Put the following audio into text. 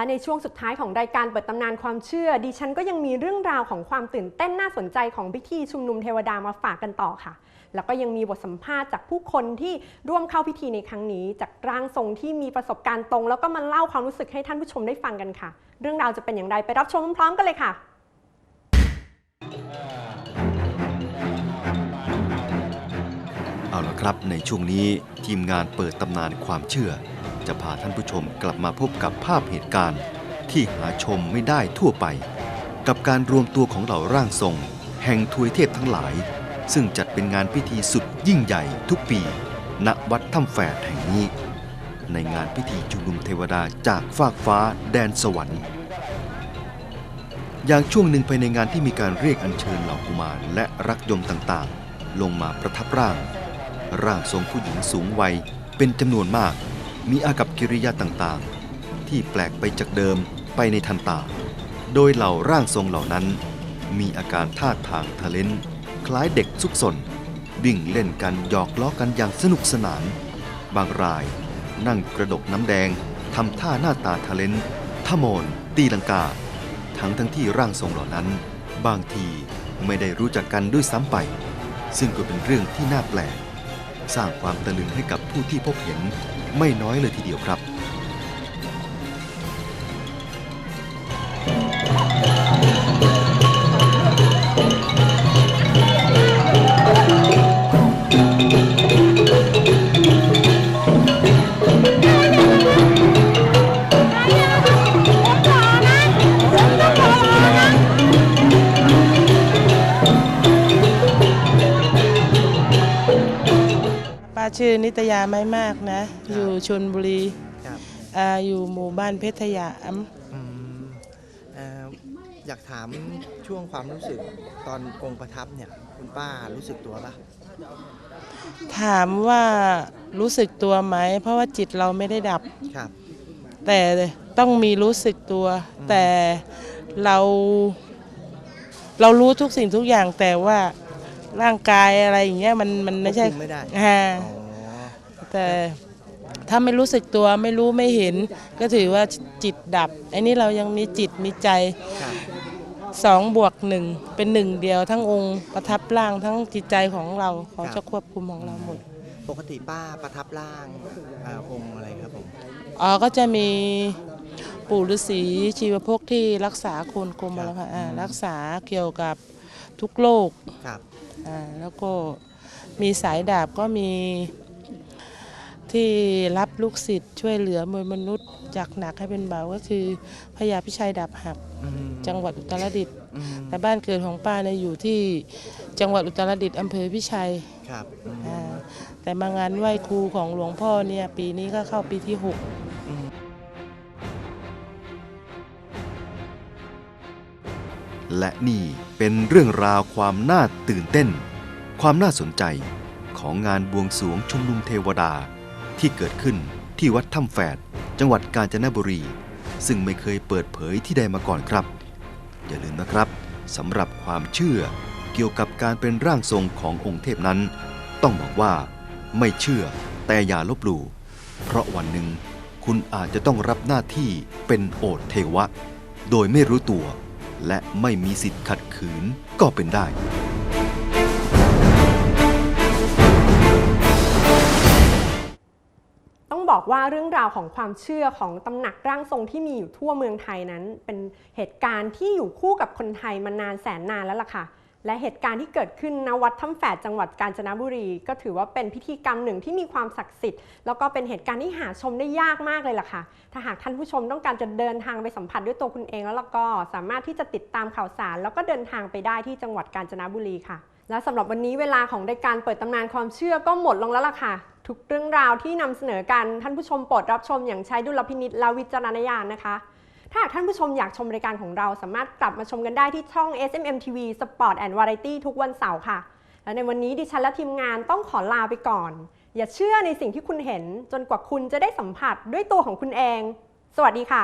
และในช่วงสุดท้ายของรายการเปิดตำนานความเชื่อ ดิฉันก็ยังมีเรื่องราวของความตื่นเต้นน่าสนใจของพิธีชุมนุมเทวดามาฝากกันต่อค่ะ แล้วก็ยังมีบทสัมภาษณ์จากผู้คนที่ร่วมเข้าพิธีในครั้งนี้ จากร่างทรงที่มีประสบการณ์ตรง แล้วก็มาเล่าความรู้สึกให้ท่านผู้ชมได้ฟังกันค่ะ เรื่องราวจะเป็นอย่างไรไปรับชมพร้อมๆกันเลยค่ะ ครับในช่วงนี้ทีมงานเปิดตำนานความเชื่อ จะพาท่านผู้ชมกลับมาพบกับภาพเหตุการณ์ ที่หาชมไม่ได้ทั่วไป กับการรวมตัวของเหล่าร่างทรง แห่งทวยเทพทั้งหลาย ซึ่งจัดเป็นงานพิธีสุดยิ่งใหญ่ทุกปี ณวัดถ้ำแฝดแห่งนี้ ในงานพิธีชุมนุมเทวดาจากฟากฟ้าแดนสวรรค์อย่างช่วงหนึ่งภายในงานที่มีการเรียกอัญเชิญเหล่ากุมารและรักยมต่างๆ ลงมาประทับร่าง ร่างทรงผู้หญิงสูงวัยเป็นจำนวนมาก มีอากับกิริยาต่างๆ ที่แปลกไปจากเดิมไปในทันตา โดยเหล่าร่างทรงเหล่านั้น มีอาการท่าทางทะเลนคล้ายเด็กซุกซนวิ่งเล่นกันหยอกล้อกันอย่างสนุกสนาน บางรายนั่งกระดกน้ำแดงทำท่าหน้าตาทะเลนทะโมนตีลังกา ทั้งทั้งที่ร่างทรงเหล่านั้น บางทีไม่ได้รู้จักกันด้วยซ้ำไป ซึ่งก็เป็นเรื่องที่น่าแปลก สร้างความตะลึงให้กับผู้ที่พบเห็นไม่น้อยเลยทีเดียวครับ ชื่อนิตยาไม่มากนะครับอยู่ชนบุรีครับอาอยู่หมู่บ้านเพชรยามอืมเอ่ออยากถามช่วงความรู้สึกตอนองค์ประทับเนี่ย คุณป้ารู้สึกตัวปะถามว่ารู้สึกตัวไหม เพราะว่าจิตเราไม่ได้ดับ ครับ แต่ต้องมีรู้สึกตัวแต่เรา เรารู้ทุกสิ่งทุกอย่างแต่ว่าร่างกายอะไรอย่างเงี้ยมันมันไม่ใช่ควบคุไม่ได้ อ่าอ๋อ แต่ถ้าไม่รู้สึกตัวไม่รู้ไม่เห็น ก็ถือว่าจิตดับไอ้นี่เรายังมีจิตมีใจครับสองบวกหนึ่งเป็นหนึ่งเดียวทั้งองค์ประทับร่างทั้งจิตใจของเราเขาจะควบคุมของเราหมด ปกติป้าประทับร่างอาองค์อะไรครับผมอ๋อก็จะมีปู่ฤาษีชีวภกที่รักษาคนกรมแล้วค่ะอ่ารักษาเกี่ยวกับทุกโรคครับอ่าแล้วก็มีสายดาบก็มี ที่รับลูกศิษย์ช่วยเหลือมวลมนุษย์ จากหนักให้เป็นเบาก็คือพญาพิชัยดาบหักอืมจังหวัดอุตรดิตถ์อืมแต่บ้านเกิดของป้าเนี่ยอยู่ที่จังหวัดอุตรดิตถ์อำเภอพิชัยครับอืมอ่าแต่มางานไหว้ครูของหลวงพ่อเนี่ยปีนี้ก็เข้าปีที่อืมและนี่เป็นเรื่องราวความน่าตื่นเต้น ความน่าสนใจของงานบวงสรวงชุมนุมเทวดา ที่เกิดขึ้นที่วัดถ้ำแฝด จังหวัดกาญจนบุรี ซึ่งไม่เคยเปิดเผยที่ใดมาก่อนครับ อย่าลืมนะครับสำหรับความเชื่อเกี่ยวกับการเป็นร่างทรงขององค์เทพนั้น ต้องบอกว่า ไม่เชื่อแต่อย่าลบหลู่เพราะวันหนึ่งคุณอาจจะต้องรับหน้าที่เป็นโอษเทวะ โดยไม่รู้ตัว และไม่มีสิทธิ์ขัดขืนก็เป็นได้ ว่าเรื่องราวของความเชื่อของตำหนักร่างทรงที่มีอยู่ทั่วเมืองไทยนั้น เป็นเหตุการณ์ที่อยู่คู่กับคนไทยมานานแสนนานแล้วล่ะค่ะ และเหตุการณ์ที่เกิดขึ้นณวัดถ้ำแฝดจังหวัดกาญจนบุรี ก็ถือว่าเป็นพิธีกรรมหนึ่งที่มีความศักดิ์สิทธิ์ แล้วก็เป็นเหตุการณ์ที่หาชมได้ยากมากเลยล่ะค่ะ ถ้าหากท่านผู้ชมต้องการจะเดินทางไปสัมผัสด้วยตัวคุณเองแล้วล่ะก็สามารถที่จะติดตามข่าวสาร แล้วก็เดินทางไปได้ที่จังหวัดกาญจนบุรีค่ะ และสำหรับวันนี้เวลาของรายการเปิดตำนานความเชื่อก็หมดลงแล้วล่ะค่ะ ทุกเรื่องราวที่นำเสนอกันท่านผู้ชมโปรดรับชมอย่างใช้ดุลพินิจและวิจารณญาณนะคะ ถ้าหากท่านผู้ชมอยากชมรายการของเราสามารถกลับมาชมกันได้ที่ช่อง SMM TV Sport and Variety ทุกวันเสาร์ค่ะ และในวันนี้ดิฉันและทีมงานต้องขอลาไปก่อน อย่าเชื่อในสิ่งที่คุณเห็นจนกว่าคุณจะได้สัมผัสด้วยตัวของคุณเอง สวัสดีค่ะ